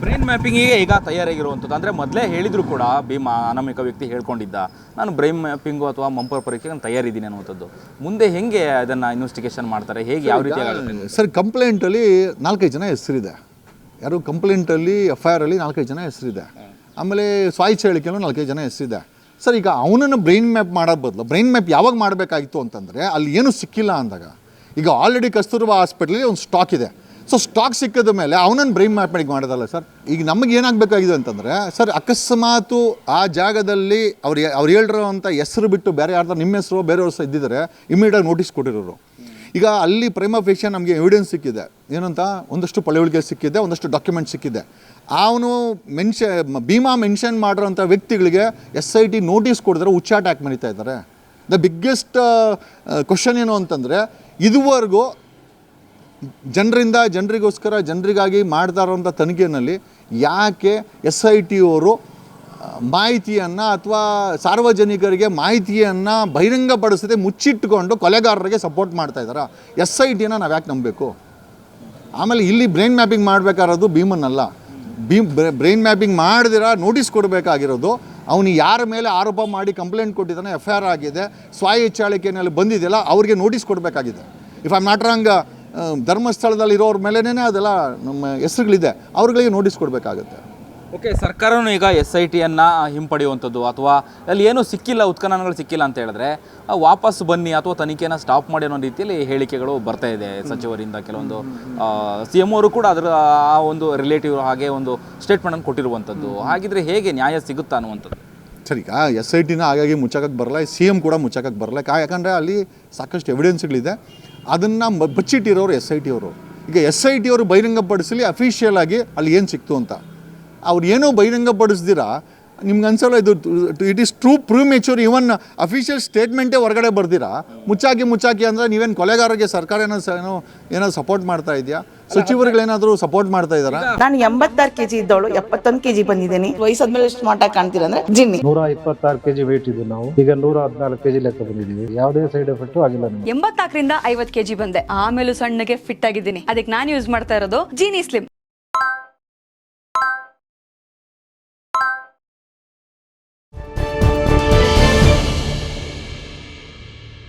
Brain ಮ್ಯಾಪಿಂಗಿಗೆ ಈಗ ತಯಾರಾಗಿರುವಂಥದ್ದು. ಅಂದರೆ ಮೊದಲೇ ಹೇಳಿದ್ರು ಕೂಡ ಭೀಮ ಅನಾಮಿಕ ವ್ಯಕ್ತಿ ಹೇಳ್ಕೊಂಡಿದ್ದ. ನಾನು ಬ್ರೈನ್ ಮ್ಯಾಪಿಂಗು ಅಥವಾ ಮಂಪರ್ ಪರೀಕ್ಷೆಗೆ ನಾನು ತಯಾರಿದ್ದೀನಿ ಅನ್ನುವಂಥದ್ದು. ಮುಂದೆ ಹೆಂಗೆ ಅದನ್ನು ಇನ್ವೆಸ್ಟಿಗೇಷನ್ ಮಾಡ್ತಾರೆ? ಹೇಗೆ ಯಾವ ರೀತಿ ಸರ್ ಕಂಪ್ಲೇಂಟಲ್ಲಿ ನಾಲ್ಕೈದು ಜನ ಹೆಸರಿದೆ. ಯಾರು ಕಂಪ್ಲೇಂಟಲ್ಲಿ ಎಫ್ ಐ ಆರಲ್ಲಿ ನಾಲ್ಕೈದು ಜನ ಹೆಸರಿದೆ. ಆಮೇಲೆ ಸ್ವಾಯಿಚ್ ಹೇಳಿಕೆಯಲ್ಲೂ ನಾಲ್ಕೈದು ಜನ ಹೆಸರಿದೆ. ಸರ್ ಈಗ ಅವನನ್ನು ಬ್ರೈನ್ ಮ್ಯಾಪ್ ಮಾಡೋ ಬದಲು ಬ್ರೈನ್ ಮ್ಯಾಪ್ ಯಾವಾಗ ಮಾಡಬೇಕಾಗಿತ್ತು ಅಂತಂದರೆ ಅಲ್ಲಿ ಏನೂ ಸಿಕ್ಕಿಲ್ಲ ಅಂದಾಗ ಈಗ ಆಲ್ರೆಡಿ ಕಸ್ತೂರ್ಬಾ ಹಾಸ್ಪಿಟ್ಲಲ್ಲಿ ಒಂದು ಸ್ಟಾಕ್ ಇದೆ. ಸೊ ಸ್ಟಾಕ್ ಸಿಕ್ಕಿದ ಮೇಲೆ ಅವನನ್ನು ಬ್ರೈನ್ ಮ್ಯಾಪ್ ಮಾಡಿ ಮಾಡೋದಲ್ಲ ಸರ್ ಈಗ ನಮಗೆ ಏನಾಗಬೇಕಾಗಿದೆ ಅಂತಂದರೆ ಸರ್ ಅಕಸ್ಮಾತು ಆ ಜಾಗದಲ್ಲಿ ಅವ್ರು ಅವ್ರು ಹೇಳಿರೋ ಅಂತ ಹೆಸರು ಬಿಟ್ಟು ಬೇರೆ ಯಾರ್ದಾರು ನಿಮ್ಮ ಹೆಸರು ಬೇರೆ ಸಹ ಇದ್ದಿದ್ದಾರೆ ಇಮಿಡಿಯೇಟಾಗಿ ನೋಟಿಸ್ ಕೊಟ್ಟಿರೋರು. ಈಗ ಅಲ್ಲಿ ಪ್ರೈಮ ಫೇಷನ್ ನಮಗೆ ಎವಿಡೆನ್ಸ್ ಸಿಕ್ಕಿದೆ. ಏನಂತ? ಒಂದಷ್ಟು ಪಳೆಯುಳಿಕೆ ಸಿಕ್ಕಿದೆ, ಒಂದಷ್ಟು ಡಾಕ್ಯುಮೆಂಟ್ ಸಿಕ್ಕಿದೆ. ಅವನು ಮೆನ್ಷ ಭೀಮಾ ಮೆನ್ಷನ್ ಮಾಡಿರೋಂಥ ವ್ಯಕ್ತಿಗಳಿಗೆ ಎಸ್ ಐ ಟಿ ನೋಟಿಸ್ ಕೊಡಿದ್ರೆ ಹುಚ್ಚಾಟ ಮರಿತಾ ಇದ್ದಾರೆ. ದ ಬಿಗ್ಗೆಸ್ಟ್ ಕ್ವಶನ್ ಏನು ಅಂತಂದರೆ, ಇದುವರೆಗೂ ಜನರಿಂದ, ಜನರಿಗೋಸ್ಕರ, ಜನರಿಗಾಗಿ ಮಾಡ್ತಾ ಇರೋಂಥ ತನಿಖೆಯಲ್ಲಿ ಯಾಕೆ ಎಸ್ ಐ ಟಿ ಅವರು ಮಾಹಿತಿಯನ್ನು ಅಥವಾ ಸಾರ್ವಜನಿಕರಿಗೆ ಮಾಹಿತಿಯನ್ನು ಬಹಿರಂಗಪಡಿಸದೆ ಮುಚ್ಚಿಟ್ಟುಕೊಂಡು ಕೊಲೆಗಾರರಿಗೆ ಸಪೋರ್ಟ್ ಮಾಡ್ತಾ ಇದ್ದಾರೆ? ಎಸ್ ಐ ಟಿನ ನಾವು ಯಾಕೆ ನಂಬಬೇಕು? ಆಮೇಲೆ ಇಲ್ಲಿ ಬ್ರೈನ್ ಮ್ಯಾಪಿಂಗ್ ಮಾಡಬೇಕಾಗಿರೋದು ಭೀಮನ್ನಲ್ಲ ಭೀಮ್ ಬ್ರೈನ್ ಮ್ಯಾಪಿಂಗ್ ಮಾಡಿದಿರ, ನೋಟಿಸ್ ಕೊಡಬೇಕಾಗಿರೋದು, ಅವನು ಯಾರ ಮೇಲೆ ಆರೋಪ ಮಾಡಿ ಕಂಪ್ಲೇಂಟ್ ಕೊಟ್ಟಿದ್ದಾನೆ, ಎಫ್ ಐ ಆರ್ ಆಗಿದೆ, ಸ್ವಾಯ ಹೆಚ್ಚಾಳಿಕೆಯಲ್ಲಿ ಬಂದಿದೆಯಲ್ಲ, ಅವ್ರಿಗೆ ನೋಟಿಸ್ ಕೊಡಬೇಕಾಗಿದೆ. ಇಫ್ ಐ ನಾಟ್ ರಾಂಗ್ ಧರ್ಮಸ್ಥಳದಲ್ಲಿ ಇರೋರ ಮೇಲೇ ಅದೆಲ್ಲ ನಮ್ಮ ಹೆಸರುಗಳಿದೆ. ಅವ್ರಗಳಿಗೆ ನೋಟಿಸ್ ಕೊಡಬೇಕಾಗುತ್ತೆ. ಓಕೆ ಸರ್ಕಾರನೂ ಈಗ ಎಸ್ ಐ ಟಿಯನ್ನು ಹಿಂಪಡೆಯುವಂಥದ್ದು ಅಥವಾ ಅಲ್ಲಿ ಏನೂ ಸಿಕ್ಕಿಲ್ಲ ಉತ್ಖನನಗಳು ಸಿಕ್ಕಿಲ್ಲ ಅಂತ ಹೇಳಿದ್ರೆ ವಾಪಸ್ ಬನ್ನಿ ಅಥವಾ ತನಿಖೆನ ಸ್ಟಾಪ್ ಮಾಡಿ ಅನ್ನೋ ರೀತಿಯಲ್ಲಿ ಹೇಳಿಕೆಗಳು ಬರ್ತಾ ಇದೆ ಸಚಿವರಿಂದ ಕೆಲವೊಂದು ಸಿ ಎಂ ಅವರು ಕೂಡ ಅದರ ಆ ಒಂದು ರಿಲೇಟಿವ್ ಹಾಗೆ ಒಂದು ಸ್ಟೇಟ್ಮೆಂಟನ್ನು ಕೊಟ್ಟಿರುವಂಥದ್ದು. ಹಾಗಿದ್ರೆ ಹೇಗೆ ನ್ಯಾಯ ಸಿಗುತ್ತಾ ಅನ್ನುವಂಥದ್ದು? ಸರಿ ಈಗ ಎಸ್ ಐ ಟಿನ ಹಾಗಾಗಿ ಮುಚ್ಚಕ್ಕೆ ಬರಲ್ಲ ಸಿ ಎಂ ಕೂಡ ಮುಚ್ಚಕ್ಕೆ ಬರಲ್ಲ. ಯಾಕಂದರೆ ಅಲ್ಲಿ ಸಾಕಷ್ಟು ಎವಿಡೆನ್ಸ್ಗಳಿದೆ ಅದನ್ನು ಬಚ್ಚಿಟ್ಟಿರೋರು ಎಸ್ ಐ ಟಿ ಅವರು. ಈಗ ಎಸ್ ಐ ಟಿ ಅವರು ಬಹಿರಂಗಪಡಿಸಲಿ ಅಫಿಷಿಯಲ್ ಆಗಿ ಅಲ್ಲಿ ಏನು ಸಿಕ್ತು ಅಂತ. ಅವ್ರು ಏನೋ ಬಹಿರಂಗಪಡಿಸ್ದಿರ ನಿಮ್ಗೆ ಅನ್ಸಲ್ಲ ಇದು it is true premature even official ಸ್ಟೇಟ್ಮೆಂಟೇ ಹೊರಗಡೆ ಬರ್ದಿರಾ? ಮುಚ್ಚಾಕಿ ಮುಚ್ಚಾಕಿ ಅಂದರೆ ನೀವೇನು ಕೊಲೆಗಾರರಿಗೆ ಸರ್ಕಾರ ಏನೋ ಏನೋ ಏನೋ ಸಪೋರ್ಟ್ ಮಾಡ್ತಾ ಇದೆಯಾ? ಸಚಿವರುಗಳೇನಾದರೂ ಸಪೋರ್ಟ್ ಮಾಡ್ತಾ ಇದ್ದಾರಾ? ನಾನು ಎಂಬತ್ತಾರು ಕೆಜಿ ಇದ್ದವಳು ಎಪ್ಪತ್ತೊಂದು ಕೆಜಿ ಬಂದಿದ್ದೀನಿ. ವಯಸ್ಸಾದ್ಮೇಲೆ ಎಷ್ಟು ಮಾಟ ಕಾಣ್ತೀರಾ ಅಂದ್ರೆ ಜಿನ್ನಿ. ನೂರ ಇಪ್ಪತ್ತಾರು ಕೆಜಿ ವೇಟ್ ಇದ್ದು ನಾವು. ಈಗ ನೂರ ಹದಿನಾಲ್ಕು ಕೆಜಿ ಲೆಕ್ಕ ಬಂದಿದ್ದೀವಿ. ಯಾವುದೇ ಸೈಡ್ ಎಫೆಕ್ಟ್ ಆಗಿಲ್ಲ ಎಂಬತ್ತಾಕರಿಂದ ಎಂಬತ್ನಾಲ್ಕರಿಂದ ಕೆ ಕೆಜಿ ಬಂದೆ. ಆಮೇಲೆ ಸಣ್ಣಗೆ ಫಿಟ್ ಆಗಿದ್ದೀನಿ. ಅದಕ್ಕೆ ನಾನು ಯೂಸ್ ಮಾಡ್ತಾ ಇರೋದು ಜೀನಿ ಸ್ಲಿಮ್